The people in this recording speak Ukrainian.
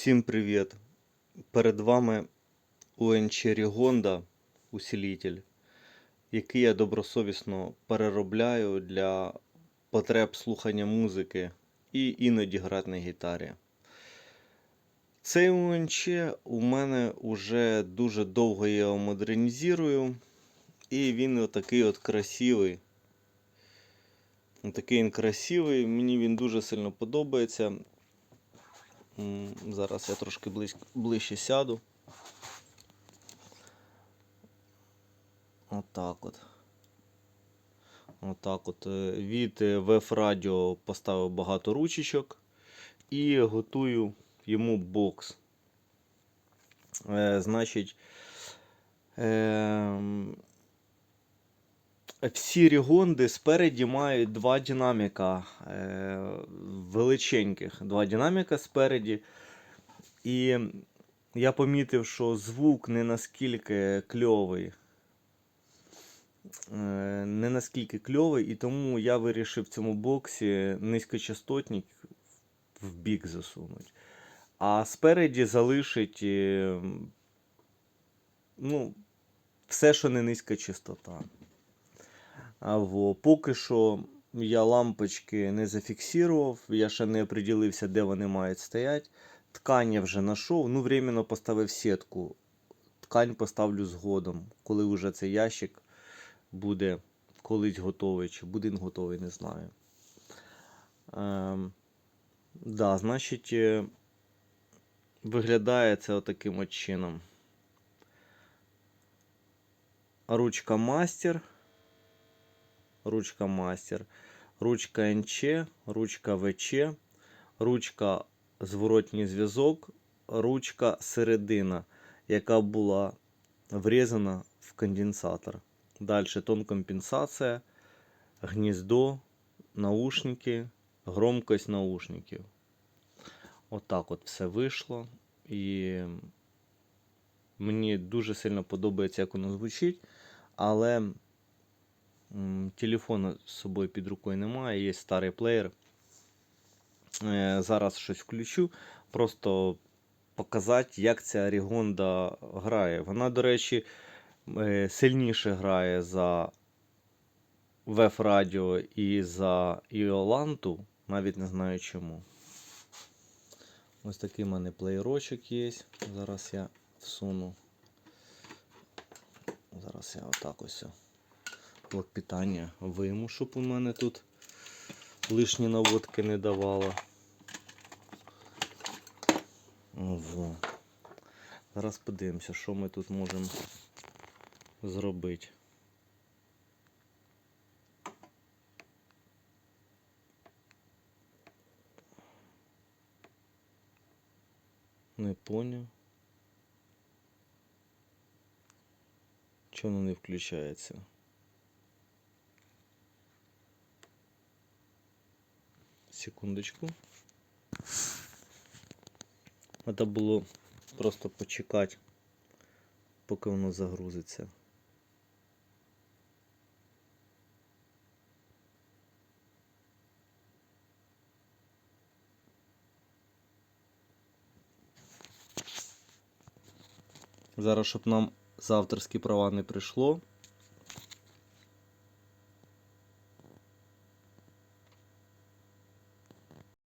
Всім привіт! Перед вами УНЧ Рігонда усилитель, який я добросовісно переробляю для потреб слухання музики і іноді грати на гітарі. Цей УНЧ у мене вже дуже довго я його модернізую, і він отакий от красивий. Такий він красивий, мені він дуже сильно подобається. Зараз я трошки близько, ближче сяду. Отак от. Отак от. Е, Від ВФ Радіо поставив багато ручечок і готую йому бокс. Е, значить, ем, всі рігонди спереді мають два динаміка е, величеньких. Два динаміка спереді. І я помітив, що звук не наскільки кльовий. Е, не наскільки кльовий, і тому я вирішив в цьому боксі низькочастотник в бік засунути. А спереді залишить е, ну, все, що не низька частота. А во, поки що я лампочки не зафіксував, я ще не определився, де вони мають стояти. Ткань я вже знайшов, ну временно поставив сітку. Ткань поставлю згодом, коли вже цей ящик буде колись готовий, чи буде він готовий, не знаю. Ем, да, значить, е, виглядає це отаким от чином. Ручка мастер ручка мастер, ручка НЧ, ручка ВЧ, ручка зворотній зв'язок, ручка середина, яка була врізана в конденсатор. Далі тонкомпенсація, гніздо, наушники, громкость наушників. Отак от все вийшло. І мені дуже сильно подобається, як воно звучить, але М, Телефона з собою під рукою немає, є старий плеєр. Е, Зараз щось включу, просто показати, як ця Рігонда грає. Вона, до речі, е, сильніше грає за VF Radio і за Іоланту, навіть не знаю чому. Ось такий в мене плеєрочок є. Зараз я всуну. Зараз я отак ось блок питання вийму, щоб у мене тут лишні наводки не давало. Во. Зараз подивимося, що ми тут можемо зробити. Не поняв. Чому не включається? Секундочку. Треба було просто почекати, поки воно загрузиться. Зараз, щоб нам за авторські права не прийшло,